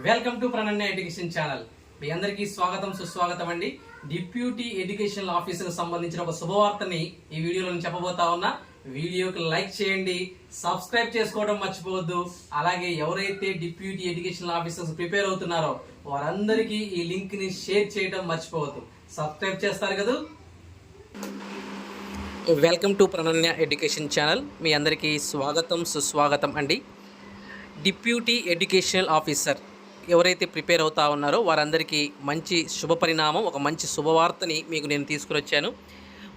Welcome to Prananya education channel. మీ అందరికీ స్వాగతం సుస్వాగతం అండి. డిప్యూటీ ఎడ్యుకేషన్ ఆఫీసర్ సంబంధించిన ఒక శుభవార్తని ఈ వీడియోలో నేను చెప్పబోతా ఉన్నా. వీడియోకి లైక్ చేయండి సబ్స్క్రైబ్ చేసుకోవడం మర్చిపోవద్దు. అలాగే ఎవరైతే డిప్యూటీ ఎడ్యుకేషన్ ఆఫీసర్స్ ప్రిపేర్ అవుతున్నారో వారందరికీ ఈ లింక్ని షేర్ చేయడం మర్చిపోవద్దు. సబ్స్క్రైబ్ చేస్తారు కదా? Welcome to Prananya education channel. మీ అందరికీ స్వాగతం సుస్వాగతం అండి. డిప్యూటీ ఎడ్యుకేషనల్ ఆఫీసర్ ఎవరైతే ప్రిపేర్ అవుతా ఉన్నారో వారందరికీ మంచి శుభ పరిణామం ఒక మంచి శుభవార్తని మీకు నేను తీసుకురొచ్చాను.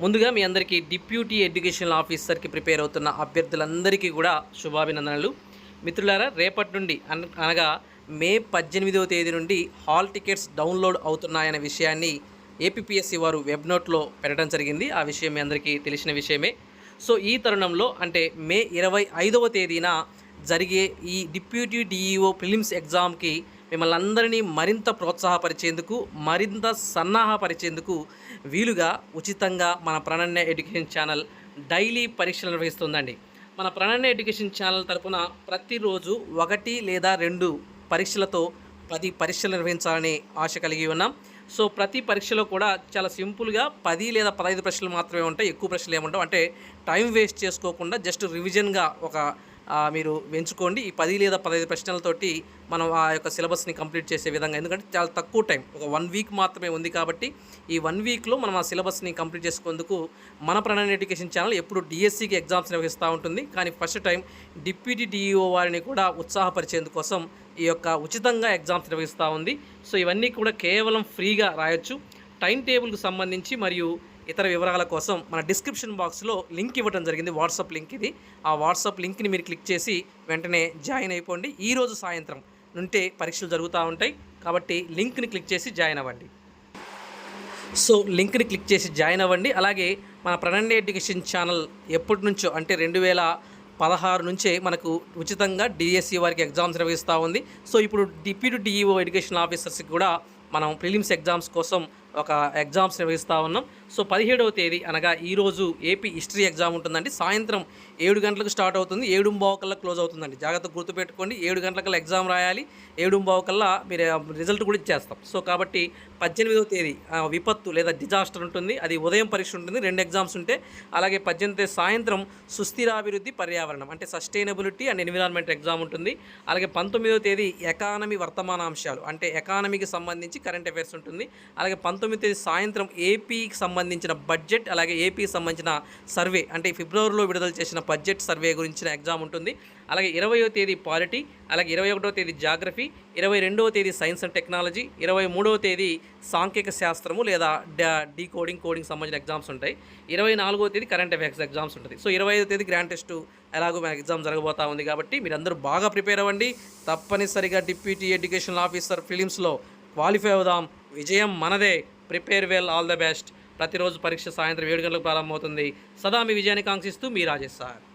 ముందుగా మీ అందరికీ డిప్యూటీ ఎడ్యుకేషనల్ ఆఫీసర్కి ప్రిపేర్ అవుతున్న అభ్యర్థులందరికీ కూడా శుభాభినందనలు. మిత్రులారా రేపటి నుండి అన- అనగా మే పద్దెనిమిదవ తేదీ నుండి హాల్ టికెట్స్ డౌన్లోడ్ అవుతున్నాయనే విషయాన్ని ఏపీఎస్సి వారు వెబ్ నోట్లో పెట్టడం జరిగింది. ఆ విషయం మీ అందరికీ తెలిసిన విషయమే. సో ఈ తరుణంలో అంటే మే ఇరవై ఐదవ తేదీన జరిగే ఈ డిప్యూటీ డిఈఓ ప్రిలిమ్స్ ఎగ్జామ్కి మిమ్మల్ని అందరినీ మరింత ప్రోత్సాహపరిచేందుకు మరింత సన్నాహపరిచేందుకు వీలుగా ఉచితంగా మన ప్రణన్య ఎడ్యుకేషన్ ఛానల్ డైలీ పరీక్షలు నిర్వహిస్తుందండి. మన ప్రణన్య ఎడ్యుకేషన్ ఛానల్ తరపున ప్రతిరోజు ఒకటి లేదా రెండు పరీక్షలతో పది పరీక్షలు నిర్వహించాలని ఆశ కలిగి ఉన్నాం. సో ప్రతి పరీక్షలో కూడా చాలా సింపుల్గా పది లేదా పదహైదు ప్రశ్నలు మాత్రమే ఉంటాయి. ఎక్కువ ప్రశ్నలు ఏముంటావు అంటే టైం వేస్ట్ చేసుకోకుండా జస్ట్ రివిజన్గా ఒక మీరు ఎంచుకోండి. ఈ పది లేదా పదహైదు ప్రశ్నలతోటి మనం ఆ యొక్క సిలబస్ని కంప్లీట్ చేసే విధంగా. ఎందుకంటే చాలా తక్కువ టైం. ఒక వన్ వీక్ మాత్రమే ఉంది కాబట్టి ఈ వన్ వీక్లో మనం ఆ సిలబస్ని కంప్లీట్ చేసుకుందుకు మన ప్రణాళిక ఎడ్యుకేషన్ ఛానల్ ఎప్పుడు డిఎస్సికి ఎగ్జామ్స్ నిర్వహిస్తూ ఉంటుంది. కానీ ఫస్ట్ టైం డిప్యూటీ డిఈఓ వారిని కూడా ఉత్సాహపరిచేందుకోసం ఈ యొక్క ఉచితంగా ఎగ్జామ్స్ నిర్వహిస్తూ ఉంది. సో ఇవన్నీ కూడా కేవలం ఫ్రీగా రాయొచ్చు. టైం టేబుల్కి సంబంధించి మరియు ఇతర వివరాల కోసం మన డిస్క్రిప్షన్ బాక్స్లో లింక్ ఇవ్వడం జరిగింది వాట్సాప్ లింక్ ఇది. ఆ వాట్సాప్ లింక్ని మీరు క్లిక్ చేసి వెంటనే జాయిన్ అయిపోండి. ఈరోజు సాయంత్రం నుంటే పరీక్షలు జరుగుతూ ఉంటాయి. కాబట్టి లింక్ని క్లిక్ చేసి జాయిన్ అవ్వండి. సో లింక్ని క్లిక్ చేసి జాయిన్ అవ్వండి. అలాగే మన ప్రణండే ఎడ్యుకేషన్ ఛానల్ ఎప్పటి నుంచో అంటే రెండు వేల పదహారు నుంచే మనకు ఉచితంగా డిఎస్సి వారికి ఎగ్జామ్స్ నిర్వహిస్తూ ఉంది. సో ఇప్పుడు డిప్యూటీ డిఈఓ ఎడ్యుకేషన్ ఆఫీసర్స్కి కూడా మనం ప్రిలిమ్స్ ఎగ్జామ్స్ కోసం ఒక ఎగ్జామ్స్ నిర్వహిస్తూ ఉన్నాం. సో పదిహేడవ తేదీ అనగా ఈరోజు ఏపీ హిస్టరీ ఎగ్జామ్ ఉంటుందండి. సాయంత్రం ఏడు గంటలకు స్టార్ట్ అవుతుంది. ఏడు కల్లా క్లోజ్ అవుతుందండి. జాగ్రత్త గుర్తుపెట్టుకోండి. ఏడు గంటలకల్లా ఎగ్జామ్ రాయాలి. ఏడు కల్లా మీరు రిజల్ట్ కూడా ఇచ్చేస్తాం. సో కాబట్టి పద్దెనిమిదవ తేదీ విపత్తు లేదా డిజాస్టర్ ఉంటుంది. అది ఉదయం పరీక్ష ఉంటుంది. రెండు ఎగ్జామ్స్ ఉంటే అలాగే పద్దెనిమిది సాయంత్రం సుస్థిరాభివృద్ధి పర్యావరణం అంటే సస్టైనబిలిటీ అండ్ ఎన్విరాన్మెంట్ ఎగ్జామ్ ఉంటుంది. అలాగే పంతొమ్మిదవ తేదీ ఎకానమీ వర్తమానాంశాలు అంటే ఎకానమీకి సంబంధించి కరెంట్ అఫైర్స్ ఉంటుంది. అలాగే పంతొమ్మిది తేదీ సాయంత్రం ఏపీకి సంబంధించిన బడ్జెట్ అలాగే ఏపీకి సంబంధించిన సర్వే అంటే ఫిబ్రవరిలో విడుదల చేసిన బడ్జెట్ సర్వే గురించిన ఎగ్జామ్ ఉంటుంది. అలాగే ఇరవయో తేదీ పాలిటీ అలాగే ఇరవై ఒకటో తేదీ జాగ్రఫీ ఇరవై రెండవ తేదీ సైన్స్ అండ్ టెక్నాలజీ ఇరవై మూడవ తేదీ సాంకేతిక శాస్త్రము లేదా డీ కోడింగ్ కోడింగ్ సంబంధించిన ఎగ్జామ్స్ ఉంటాయి. ఇరవై నాలుగో తేదీ కరెంట్ అఫైర్స్ ఎగ్జామ్స్ ఉంటుంది. సో ఇరవై ఐదో తేదీ గ్రాండ్ టెస్ట్ ఎలాగో మన ఎగ్జామ్ జరగబోతా ఉంది కాబట్టి మీరందరూ బాగా ప్రిపేర్ అవ్వండి. తప్పనిసరిగా డిప్యూటీ ఎడ్యుకేషన్ ఆఫీసర్ ఫిలిమ్స్లో క్వాలిఫై అవుదాం. విజయం మనదే. Prepare well all the best. ప్రతిరోజు పరీక్ష సాయంత్రం ఏడు గంటలకు ప్రారంభమవుతుంది. సదా మీ విజయాన్ని కాంక్షిస్తూ మీ రాజేష్ సార్.